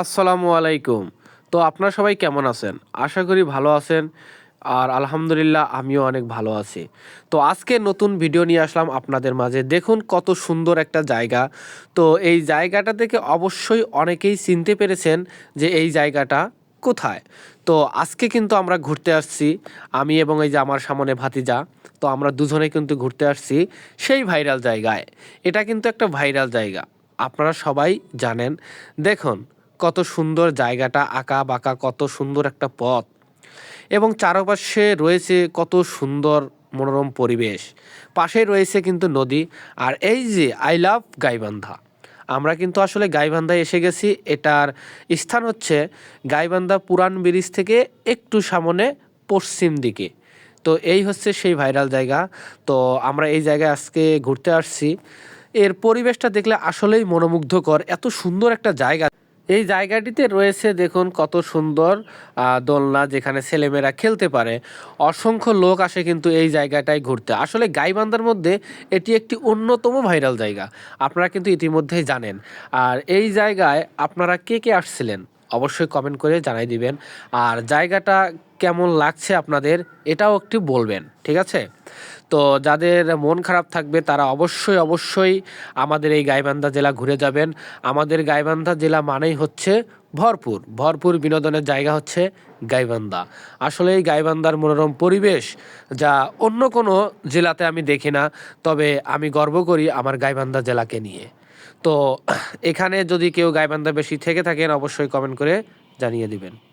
আসসালামু আলাইকুম। তো আপনারা সবাই কেমন আছেন? আশা করি ভালো আছেন আর আলহামদুলিল্লাহ আমিও অনেক ভালো আছি। তো আজকে নতুন ভিডিও নিয়ে আসলাম আপনাদের মাঝে। দেখুন কত সুন্দর একটা জায়গা। তো এই জায়গাটা থেকে অবশ্যই অনেকেই চিনতে পেরেছেন যে এই জায়গাটা কোথায়। তো আজকে কিন্তু আমরা ঘুরতে আসছি, আমি এবং এই যে আমার সামনে ভাতিজা। তো আমরা দুজনে কিন্তু ঘুরতে আসছি সেই ভাইরাল জায়গায়। এটা কিন্তু একটা ভাইরাল জায়গা। আপনারা সবাই জানেন। দেখুন কত সুন্দর জায়গাটা আঁকা বাঁকা, কত সুন্দর একটা পথ। এবং চারপাশে রয়েছে কত সুন্দর মনোরম পরিবেশ। পাশেই রয়েছে কিন্তু নদী। আর এই যে আই লাভ গাইবান্ধা, আমরা কিন্তু আসলে গাইবান্ধায় এসে গেছি। এটার স্থান হচ্ছে গাইবান্ধা পুরান ব্রিজ থেকে একটু সামনে পশ্চিম দিকে। তো এই হচ্ছে সেই ভাইরাল জায়গা। তো আমরা এই জায়গায় আজকে ঘুরতে আসছি। এর পরিবেশটা দেখলে আসলেই মনোমুগ্ধকর। এত সুন্দর একটা জায়গা। এই জায়গাটিতে রয়েছে দেখুন কত সুন্দর দোলনা যেখানে ছেলেমেয়েরা খেলতে পারে। অসংখ্য লোক আসে কিন্তু এই জায়গাটায় ঘুরতে। আসলে গাইবান্ধার মধ্যে এটি একটি অন্যতম ভাইরাল জায়গা। আপনারা কিন্তু ইতিমধ্যেই জানেন। আর এই জায়গায় আপনারা কে কে আসছিলেন? অবশ্যই কমেন্ট করে জানাই দিবেন। আর জায়গাটা কেমন লাগছে আপনাদের, এটাও একটু বলবেন, ঠিক আছে? তো যাদের মন খারাপ থাকবে, তারা অবশ্যই অবশ্যই আমাদের এই গাইবান্ধা জেলা ঘুরে যাবেন। আমাদের গাইবান্ধা জেলা মানেই হচ্ছে ভরপুর। ভরপুর বিনোদনের জায়গা হচ্ছে গাইবান্ধা। আসলে এই গাইবান্ধার মনোরম পরিবেশ যা অন্য কোনো জেলাতে আমি দেখি না, তবে আমি গর্ব করি আমার গাইবান্ধা জেলাকে নিয়ে। তো এখানে যদি কেউ গাইবান্ধা বেশি থেকে থাকেন অবশ্যই কমেন্ট করে জানিয়ে দিবেন।